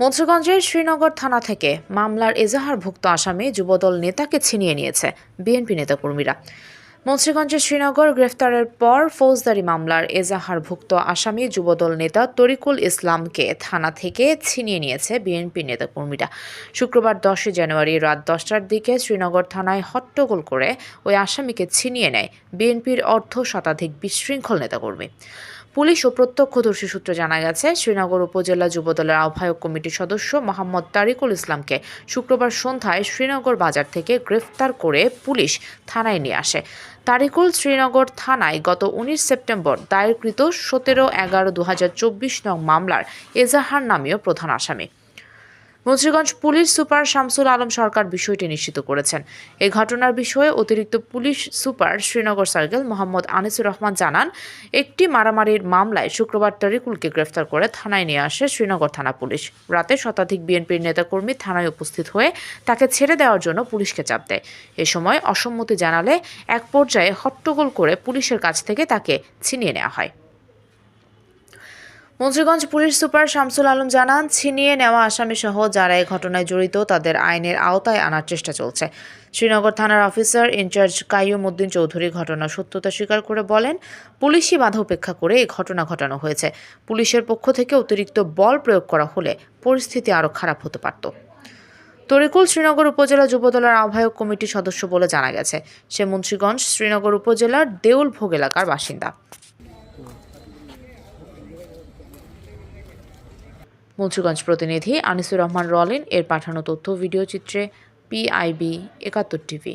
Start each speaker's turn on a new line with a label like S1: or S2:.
S1: মুন্সিগঞ্জের শ্রীনগর থানা থেকে মামলার এজাহারভুক্ত আসামি যুবদল নেতাকে ছিনিয়ে নিয়েছে বিএনপি নেতাকর্মীরা। মুন্সিগঞ্জের শ্রীনগর গ্রেফতারের পর ফৌজদারি মামলার এজাহারভুক্ত আসামি যুবদল নেতা তরিকুল ইসলামকে থানা থেকে ছিনিয়ে নিয়েছে বিএনপি নেতাকর্মীরা। শুক্রবার দশই জানুয়ারি রাত দশটার দিকে শ্রীনগর থানায় হট্টগোল করে ওই আসামিকে ছিনিয়ে নেয় বিএনপির অর্ধ শতাধিক বিশৃঙ্খল নেতাকর্মী। পুলিশ ও প্রত্যক্ষদর্শী সূত্রে জানা গেছে, শ্রীনগর উপজেলা যুবদলের আহ্বায়ক কমিটির সদস্য মোহাম্মদ তারিকুল ইসলামকে শুক্রবার সন্ধ্যায় শ্রীনগর বাজার থেকে গ্রেফতার করে পুলিশ থানায় নিয়ে আসে। তারিকুল শ্রীনগর থানায় গত উনিশ সেপ্টেম্বর দায়েরকৃত সতেরো এগারো দু নং মামলার এজাহার নামীয় প্রধান আসামি। মুন্সিগঞ্জ পুলিশ সুপার শামসুল আলম সরকার বিষয়টি নিশ্চিত করেছেন। এই ঘটনার বিষয়ে অতিরিক্ত police super Sreenagar circle Mohammad Anisur Rahman জানান, একটি মারামারির মামলায় শুক্রবার তরিকুলকে গ্রেফতার করে থানায় নিয়ে আসে শ্রীনগর থানা পুলিশ। রাতে শতাধিক বিএনপির নেতাকর্মী থানায় উপস্থিত হয়ে তাকে ছেড়ে দেওয়ার জন্য পুলিশকে চাপ দেয়। এ সময় অসম্মতি জানালে এক পর্যায়ে হট্টগোল করে পুলিশের কাছ থেকে তাকে ছিনিয়ে নেওয়া হয়। মুন্সিগঞ্জ পুলিশ সুপার শামসুল আলম জানান, ছিনিয়ে নেওয়া আসামি সহ যারা এই ঘটনায় জড়িত তাদের আইনের আওতায় আনার চেষ্টা চলছে। শ্রীনগর থানার officer in charge Kaium Uddin Chowdhury ঘটনার সত্যতা স্বীকার করে বলেন পুলিশি বাধা উপেক্ষা করে এই ঘটনা ঘটানো হয়েছে। পুলিশের পক্ষ থেকে অতিরিক্ত বল প্রয়োগ করা হলে পরিস্থিতি আরও খারাপ হতে পারত। তরিকুল শ্রীনগর উপজেলা যুবদলের আহ্বায়ক কমিটির সদস্য বলে জানা গেছে, সে মুন্সিগঞ্জ, শ্রীনগর উপজেলার দেউলভোগ এলাকার বাসিন্দা। মুন্সিগঞ্জ প্রতিনিধি আনিসুর রহমান রলিন এর পাঠানো তথ্য ভিডিও চিত্রে পিআইবি একাত্তর টিভি।